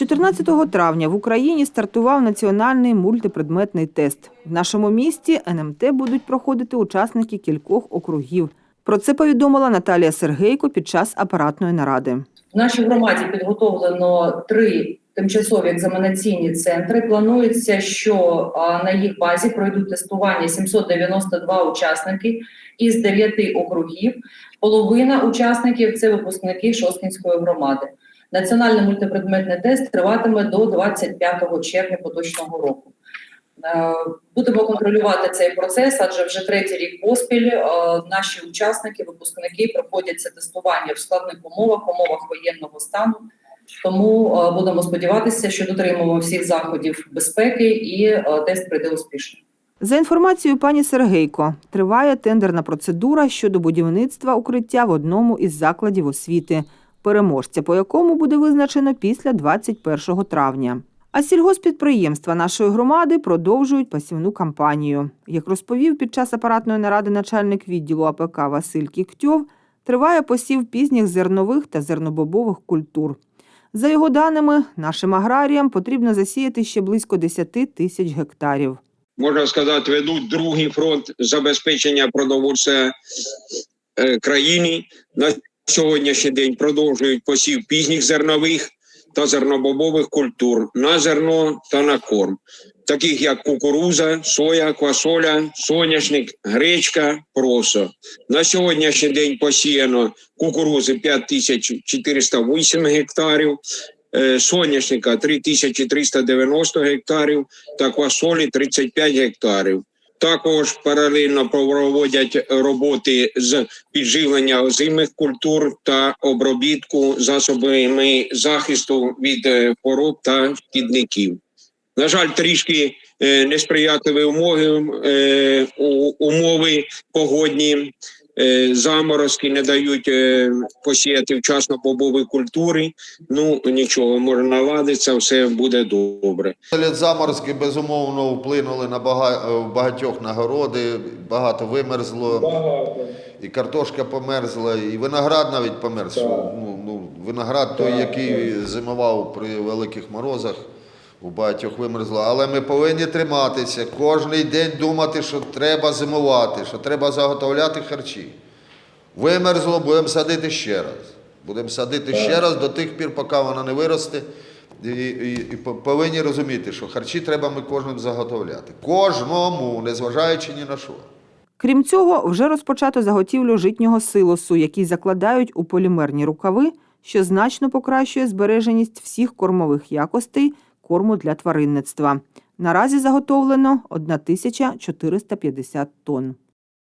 14 травня в Україні стартував національний мультипредметний тест. В нашому місті НМТ будуть проходити учасники кількох округів. Про це повідомила Наталія Сергейко під час апаратної наради. В нашій громаді підготовлено три тимчасові екзаменаційні центри. Планується, що на їх базі пройдуть тестування 792 учасники із 9 округів. Половина учасників це випускники Шосткінської громади. Національний мультипредметний тест триватиме до 25 червня поточного року. Е, Будемо контролювати цей процес, адже вже третій рік поспіль е, наші учасники, випускники проходять це тестування в складних умовах, умовах воєнного стану. Тому е, будемо сподіватися, що дотримуємо всіх заходів безпеки і тест прийде успішно. За інформацією пані Сергейко, триває тендерна процедура щодо будівництва укриття в одному із закладів освіти, переможця по якому буде визначено після 21 травня. А сільгоспідприємства нашої громади продовжують пасівну кампанію. Як розповів під час апаратної наради начальник відділу АПК Василь Кіктьов, триває посів пізніх зернових та зернобобових культур. За його даними, нашим аграріям потрібно засіяти ще близько 10 тисяч гектарів. можна сказати, ведуть другий фронт забезпечення продовольства е, країни. На сьогоднішній день продовжують посів пізніх зернових та зернобобових культур на зерно та на корм, таких як кукуруза, соя, квасоля, соняшник, гречка, просо. На сьогоднішній день посіяно кукурузи 5408 гектарів, е, соняшника 3390 гектарів та квасолі 35 гектарів. Також паралельно проводять роботи з підживлення озимих культур та обробітку засобами захисту від е, хвороб та шкідників. На жаль, трішки е, несприятливі умови, е, умови погодні, заморозки не дають е, посіяти вчасно бобові культури. Ну нічого, може наладиться, все буде добре. Лід заморозки безумовно вплинули на бага... багатьох нагороди, багато вимерзло, Багато. і картошка померзла, і виноград навіть померз. Ну, ну, виноград той, Так, який зимував при великих морозах, у багатьох вимерзло. Але ми повинні триматися, кожний день думати, що треба зимувати, що треба заготовляти харчі. Вимерзло, будемо садити ще раз. Будемо садити ще раз до тих пір, поки вона не виросте. І, і, і повинні розуміти, що харчі треба ми кожним заготовляти. Кожному, незважаючи ні на що. Крім цього, вже розпочато заготівлю житнього силосу, який закладають у полімерні рукави, що значно покращує збереженість всіх кормових якостей корму для тваринництва. Наразі заготовлено 1450 тонн.